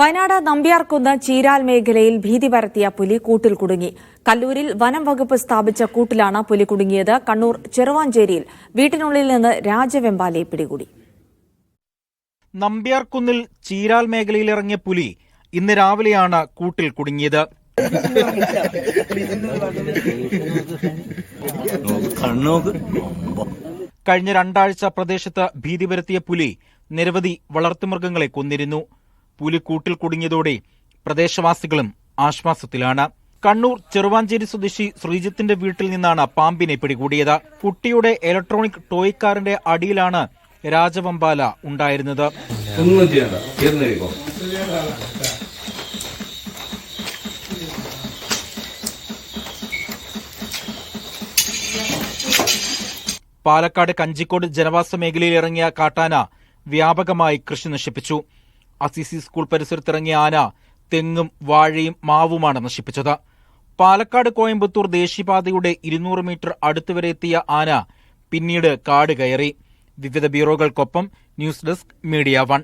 വയനാട് നമ്പ്യാർകുന്ന് ചീരാൽ മേഖലയിൽ ഭീതി പരത്തിയ പുലി കൂട്ടിൽ കുടുങ്ങി. കല്ലൂരിൽ വനം വകുപ്പ് സ്ഥാപിച്ച കൂട്ടിലാണ് പുലി കുടുങ്ങിയത്. കണ്ണൂർ ചെറുവാഞ്ചേരിയിൽ വീട്ടിനുള്ളിൽ നിന്ന് രാജവെമ്പാലയെ പിടികൂടി. നമ്പ്യാർകുന്നിൽ ചീരാൽ മേഖലയിൽ ഇറങ്ങിയ പുലി ഇന്ന് രാവിലെയാണ് കൂട്ടിൽ കുടുങ്ങിയത്. കഴിഞ്ഞ രണ്ടാഴ്ച പ്രദേശത്ത് ഭീതി പരത്തിയ പുലി നിരവധി വളർത്തുമൃഗങ്ങളെ കൊന്നിരുന്നു. പുലി കൂട്ടിൽ കുടുങ്ങിയതോടെ പ്രദേശവാസികളും ആശ്വാസത്തിലാണ്. കണ്ണൂർ ചെറുവാഞ്ചേരി സ്വദേശി ശ്രീജിത്തിന്റെ വീട്ടിൽ നിന്നാണ് പാമ്പിനെ പിടികൂടിയത്. കുട്ടിയുടെ ഇലക്ട്രോണിക് ടോയ് കാറിന്റെ അടിയിലാണ് രാജവമ്പാല ഉണ്ടായിരുന്നത്. പാലക്കാട് കഞ്ചിക്കോട് ജനവാസ മേഖലയിൽ ഇറങ്ങിയ കാട്ടാന വ്യാപകമായി കൃഷി നശിപ്പിച്ചു. അസിസി സ്കൂൾ പരിസരത്തിറങ്ങിയ ആന തെങ്ങും വാഴയും മാവുമാണ് നശിപ്പിച്ചത്. പാലക്കാട് കോയമ്പത്തൂർ ദേശീയപാതയുടെ ഇരുന്നൂറ് മീറ്റർ അടുത്തുവരെ എത്തിയ ആന പിന്നീട് കാട് കയറി. വിവിധ ബ്യൂറോകൾക്കൊപ്പം ന്യൂസ് ഡെസ്ക് മീഡിയ വൺ.